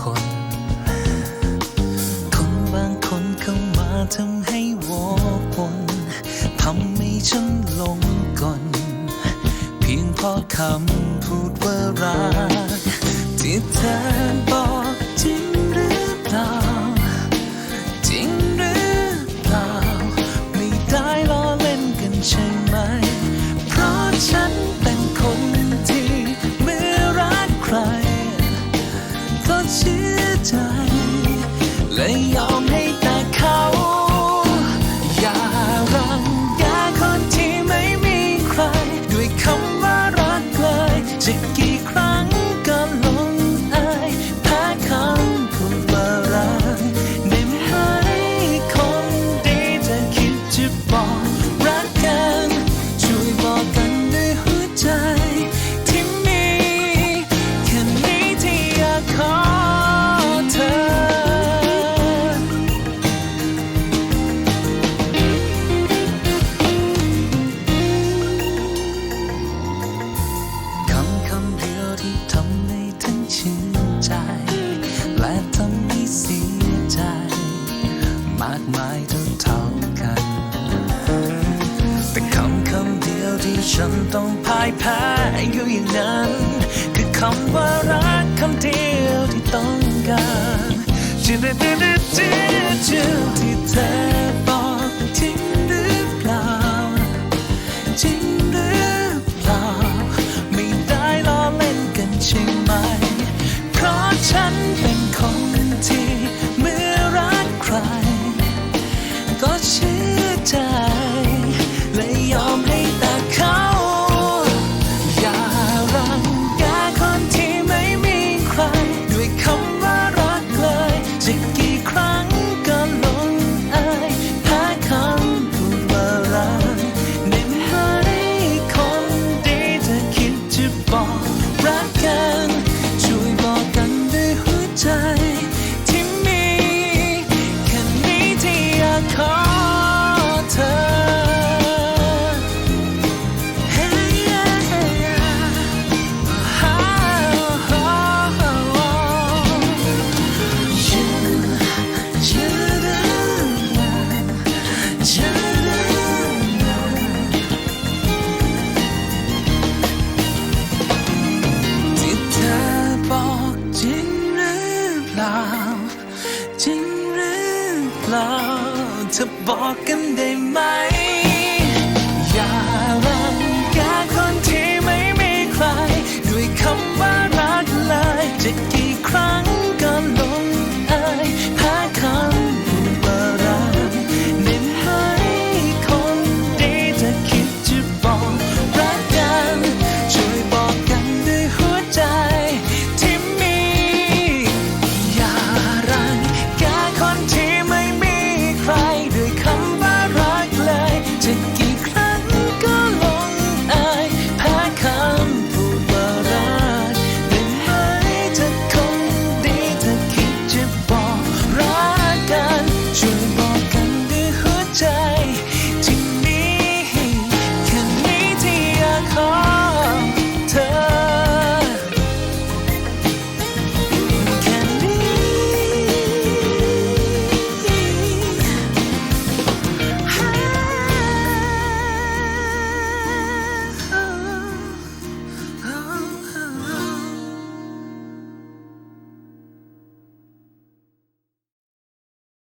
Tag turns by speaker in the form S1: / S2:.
S1: คน คนบางคนเข้ามาทำให้วอกวนทำให้ฉันหลงก่อนเพียงเพราะคำพูดว่ารักที่เธอบอกจริง ฉันต้องพ่ายแพ้อยู่อย่างนั้น คือคำว่ารักคำเดียวที่ต้องการที่ที่ที่ที่ที่เธอ to balk and then